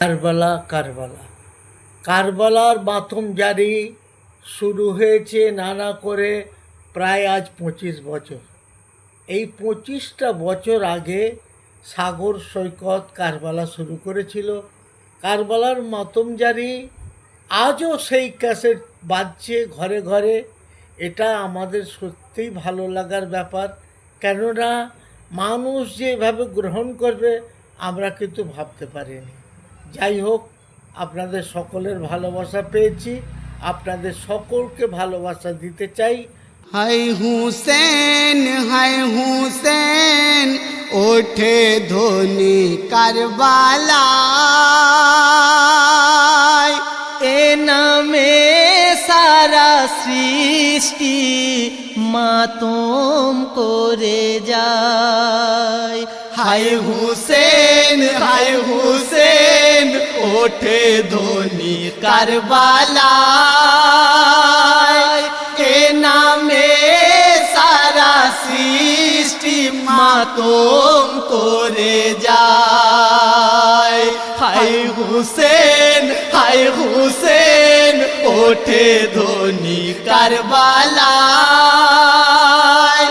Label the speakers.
Speaker 1: কারবালা কারবালা। কারবালার মাতম জারি শুরু হয়েছে নানা করে প্রায় আজ পঁচিশ বছর। এই পঁচিশটা বছর আগে সাগর সৈকত কারবালা শুরু করেছিল। কারবালার মাতম জারি আজও সেই ক্যাসেট বাজছে ঘরে ঘরে। এটা আমাদের সত্যিই ভালো লাগার ব্যাপার। কেননা মানুষ যেভাবে গ্রহণ করবে, আমরা কিন্তু ভাবতে পারিনি। যাই হোক, আপনাদের সকলের ভালোবাসা পেয়েছি। আপনাদের সকলকে ভালোবাসা দিতে চাই।
Speaker 2: হাই হুসেন হাই হুসেন, ওঠে ধনি কারবালায়।
Speaker 3: এ নামে সারা সৃষ্টি মাতম করে যায়।
Speaker 2: হাই হুসেন হাই হুসেন ওঠে ধনি কারবালায়। এ নামে সারা সৃষ্টি মাতম করে যায়। হাই হুসেন হাই হুসেন, ওঠে ধনি কারবালায়।